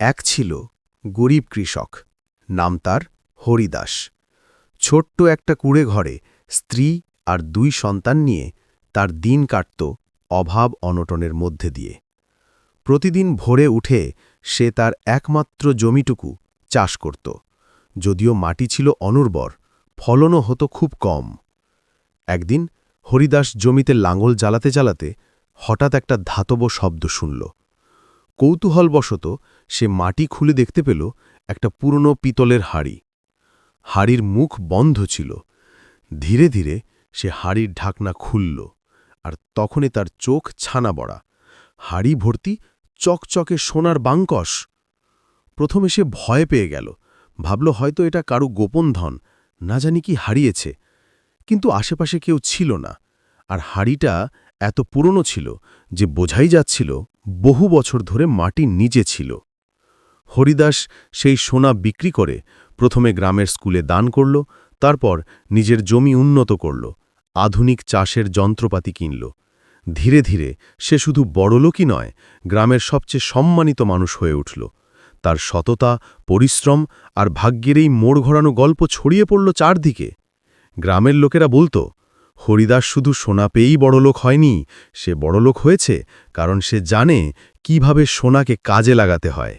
এক ছিল গরিব কৃষক, নাম তার হরিদাস। ছোট্ট একটা কুড়ে ঘরে স্ত্রী আর দুই সন্তান নিয়ে তার দিন কাটত অভাব অনটনের মধ্যে দিয়ে। প্রতিদিন ভোরে উঠে সে তার একমাত্র জমিটুকু চাষ করত। যদিও মাটি ছিল অনুর্বর, ফলনও হতো খুব কম। একদিন হরিদাস জমিতে লাঙল জ্বালাতে জ্বালাতে হঠাৎ একটা ধাতব শব্দ শুনল। কৌতূহলবশত সে মাটি খুলে দেখতে পেল একটা পুরনো পিতলের হাড়ি। হাড়ির মুখ বন্ধ ছিল। ধীরে ধীরে সে হাড়ির ঢাকনা খুলল আর তখনই তার চোখ ছানা বড়া। হাড়ি ভর্তি চকচকে সোনার বাঙ্কস প্রথমে সে ভয় পেয়ে গেল। ভাবল হয়তো এটা কারু গোপন ধন, না জানি কি হারিয়েছে। কিন্তু আশেপাশে কেউ ছিল না। আর হাড়িটা এত পুরনো ছিল যে বোঝাই যাচ্ছিল বহু বছর ধরে মাটির নিচে ছিল। হরিদাস সেই সোনা বিক্রি করে প্রথমে গ্রামের স্কুলে দান করল, তারপর নিজের জমি উন্নত করল, আধুনিক চাষের যন্ত্রপাতি কিনল। ধীরে ধীরে সে শুধু বড়লোকই নয়, গ্রামের সবচেয়ে সম্মানিত মানুষ হয়ে উঠল। তার সততা, পরিশ্রম আর ভাগ্যের এই মোড় ঘোরানো গল্প ছড়িয়ে পড়ল চারদিকে। গ্রামের লোকেরা বলতো হরিদাস শুধু সোনা পেয়েই বড়লোক হয়নি, সে বড়লোক হয়েছে কারণ সে জানে কীভাবে সোনাকে কাজে লাগাতে হয়।